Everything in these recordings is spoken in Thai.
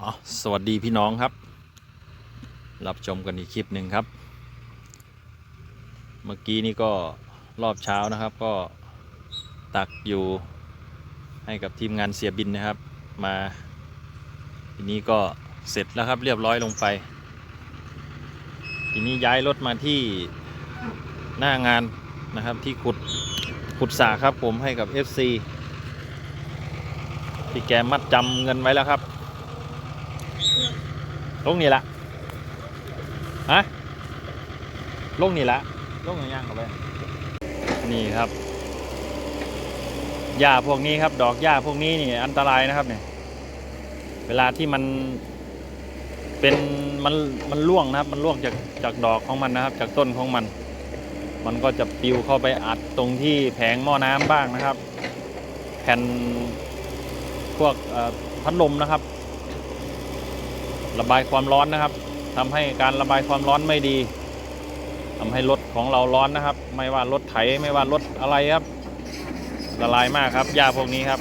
อ๋อสวัสดีพี่น้องครับ รับชมกันอีกคลิปหนึ่งครับ เมื่อกี้นี่ก็รอบเช้านะครับ ก็ตักอยู่ให้กับทีมงานเสียบินนะครับ มาทีนี้ก็เสร็จแล้วครับเรียบร้อยลงไป ทีนี้ย้ายรถมาที่หน้างานนะครับที่ขุดขุดสระครับผมให้กับ FC ที่แกมัดจำเงินไว้แล้วครับ ลงนี่ละฮะลงนี่ละลงย่างเข้าไปนี่ครับหญ้าพวกนี้ครับ ดอกหญ้าพวกนี้นี่อันตรายนะครับเนี่ย เวลาที่มันเป็นมันมันร่วงนะครับ มันร่วงจากจากดอกของมันนะครับ จากต้นของมัน มันก็จะปิวเข้าไปอัดตรงที่แผงหม้อน้ำบ้างนะครับ แผ่นพวกพัดลมนะครับ ระบายความร้อนนะครับทำให้การระบายความร้อนไม่ดีทำให้รถของเราร้อนนะครับ ไม่ว่ารถไถไม่ว่ารถอะไรครับละลายมากครับหญ้าพวกนี้ครับ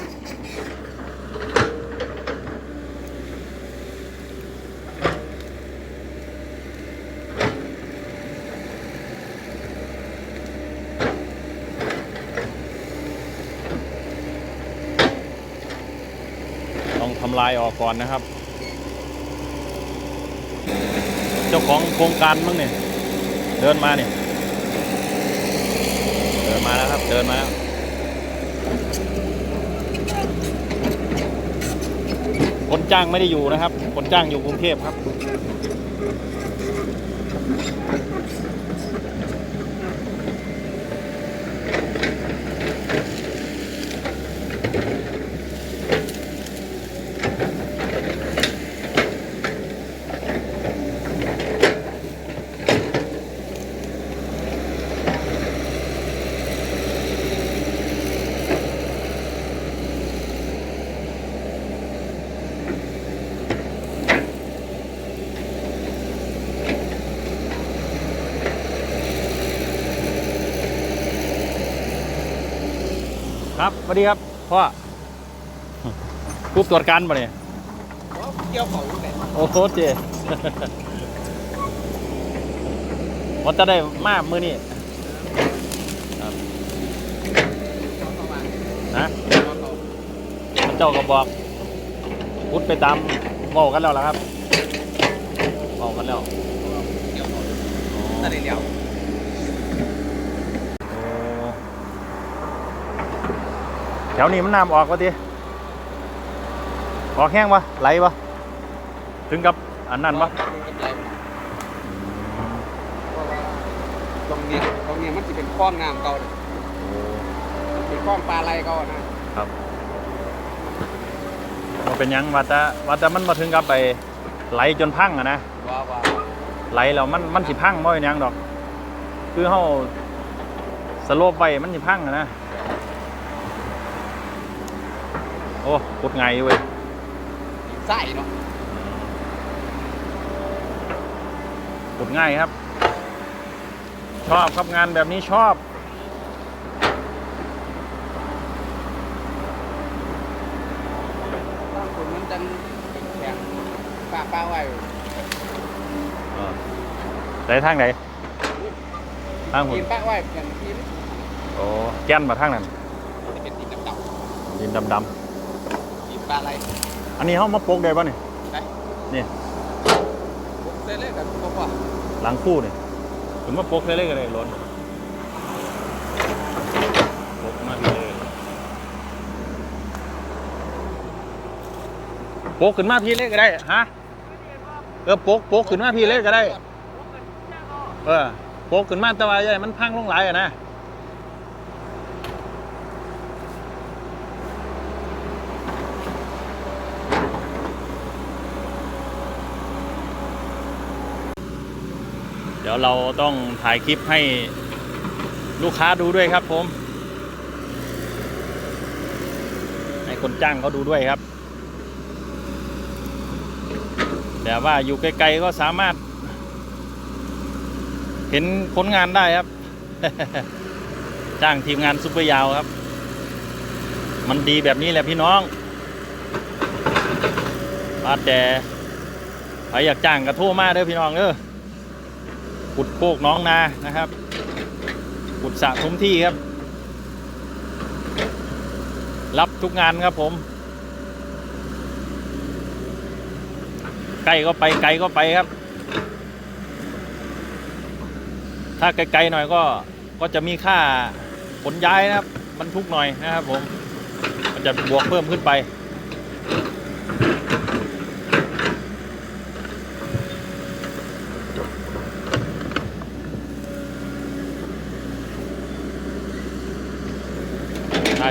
ต้องทำลายออกก่อนนะครับ เจ้าของโครงการมั้งเนี่ยเดินมาเนี่ยเดินมาแล้วครับ เดินมาแล้วคนจ้างไม่ได้อยู่นะครับ คนจ้างอยู่กรุงเทพครับ ครับสวัสดีครับพ่อผู้ตรวจการปะเนี่ยเกี่ยวเขาอยู่ไหนโอ้โหเจมันจะได้มากมือนี่นะพระเจ้าก็บอกพุทธไปตามเว่ากันแล้วล่ะครับเว่ากันแล้วเกี่ยวเขานั่นเดียว โอ้ แถวนี้มันน้ำออกวะทีออกแห้งปะไหลปะถึงกับอันนั้นปะตรงนี้ตรงนี้มันจะเป็นคลองน้ำเก่าเลยเป็นคลองปลาไหลเก่านะครับมันเป็นหยังว่าแต่ว่าแต่มันมาถึงกับไปไหลจนพังอะนะว่าว่าไหลแล้วมันมันสิพังบ่เป็นหยังดอก คือเฮาสโลปไปมันสิพังอะนะ โอ้กดไงเว้ยไส้เนาะกดง่ายครับ ชอบครับงานแบบนี้ชอบบางคนมันจังแข็งปลาปลาไว้ใส่ทางไหนทางหุ่กินนปลาไว้อย่างที่โอ้แก้นมาทางนั้นจะเป็นดินดำดินดำๆกิน ปลาไหลๆอันนี้เฮามาปลูกได้ป่ะนี่ได้นี่เส้นเล็กกับตัวว่าหลังคู่นี่ถึงมาปลูกเลยๆก็ได้ล้นปลูกมาพี่เลยปลูกขึ้นมาพี่เลยก็ได้ฮะเออปลูกปลูกขึ้นมาพี่เลยก็ได้ เออโปกขึ้นมาแตะวันใหญ่มันพังลงหลายอะนะ เดี๋ยวเราต้องถ่ายคลิปให้ลูกค้าดูด้วยครับผม ให้คนจ้างเขาดูด้วยครับ แต่ว่าอยู่ไกลๆก็สามารถ เห็นผลงานได้ครับ จ้างทีมงานซุปเปอร์ยาวครับ มันดีแบบนี้แหละพี่น้องบาดแต่ใครอยากจ้างกระโทรมาเด้อพี่น้องเด้อ ขุดโคกน้องนานะครับขุดสระทุมที่ครับ รับทุกงานครับผม ใกล้ก็ไปไกลก็ไปครับ ถ้าไกลๆหน่อยก็ก็จะมีค่าขนย้ายนะครับบรรทุกหน่อยนะครับผม มันจะบวกเพิ่มขึ้นไป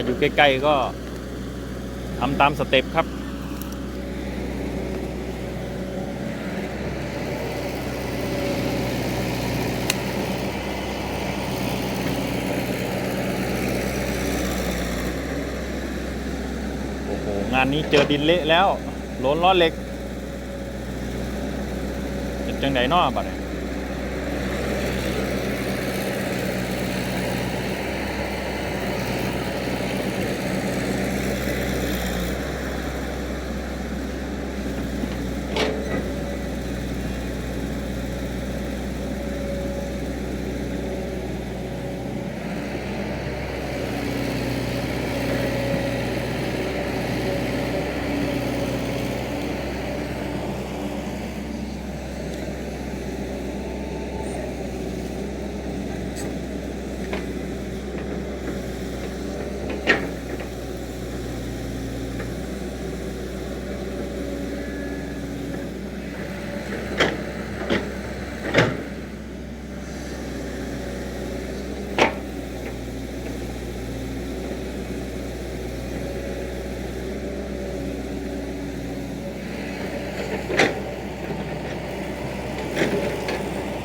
อยู่ใกล้ๆก็ทำตามสเต็ปครับโอ้โหงานนี้เจอดินเละแล้วโหลนล้อเหล็กเป็นจังไดนอบัดนี้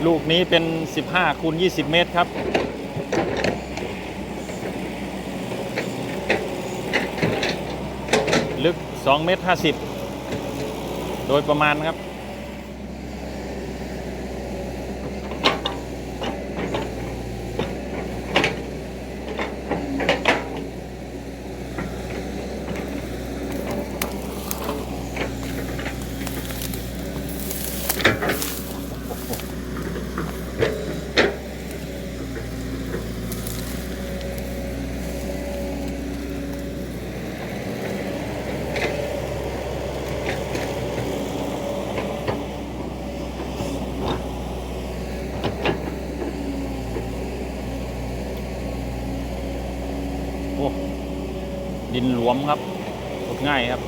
ลูกนี้เป็น 15คูณ20 เมตรครับ ลึก2เมตร50 โดยประมาณครับ ดินหลวมครับขุดง่ายครับ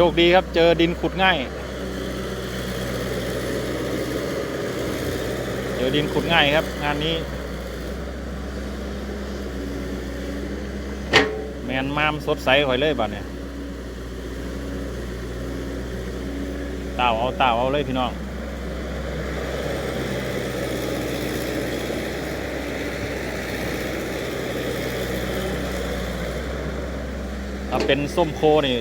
ชคดีครับ เจอดินขุดง่าย เจอดินขุดง่ายครับ งานนี้ แมนมามสดใสข่อยเลยบัดเนี่ยเต่าเอาเต่าเอาเลยพี่น้อง ถ้าเป็นส้มโคนี่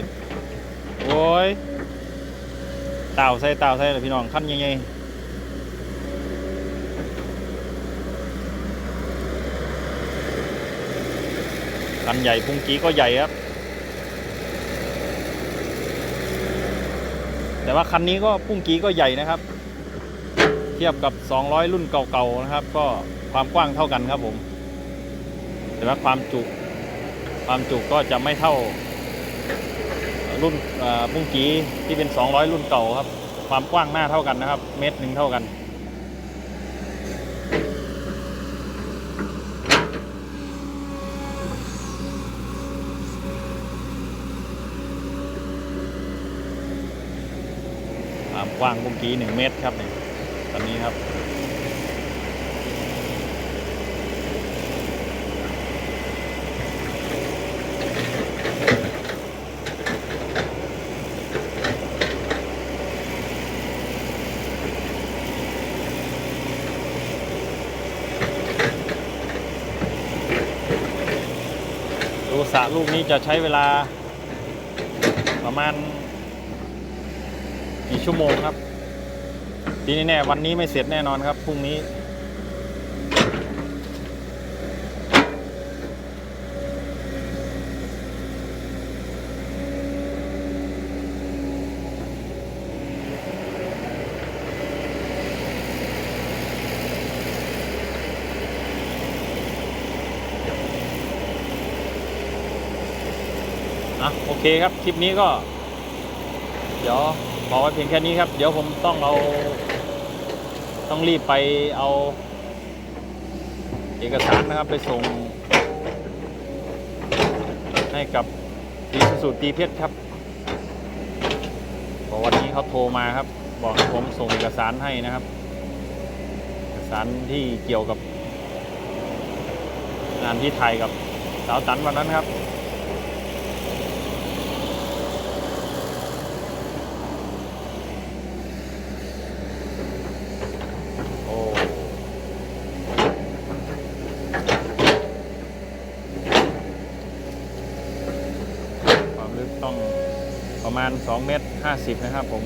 โอ้ยเต่าใส่เต่าใส่เลยพี่น้องขั้นยังไงคันใหญ่พุงกี้ก็ใหญ่ครับ แต่ว่าคันนี้ก็พุ่งกี้ก็ใหญ่นะครับ เทียบกับ 200 รุ่นเก่าๆนะครับ ก็ความกว้างเท่ากันครับผม แต่ว่าความจุความจุก็จะไม่เท่า รุ่นบุ้งกีที่เป็น 200 รุ่นเก่าครับ ความกว้างหน้าเท่ากันนะครับ เมตรหนึ่งเท่ากัน ความกว้างบุ้งกี1เมตรครับเนี่ยตอนนี้ครับ ดูสระลูกนี้จะใช้เวลาประมาณกี่ชั่วโมงครับ ทีนี้แน่วันนี้ไม่เสร็จแน่นอนครับพรุ่งนี้ เคครับ คลิปนี้ก็ เดี๋ยวขอกไว้เพียงแค่นี้ครับ เดี๋ยวผมต้องเอา ต้องรีบไปเอา เอกสารนะครับไปส่ง ให้กับดีสุสุตีเพชรครับเพราะวันนี้เขาโทรมาครับ บอกให้ผมส่งเอกสารให้นะครับ เอกสารที่เกี่ยวกับงานที่ไทยกับสาวตันวันนั้นครับ โอ้ ความลึกต้องประมาณ 2 เมตร 50 นะครับผม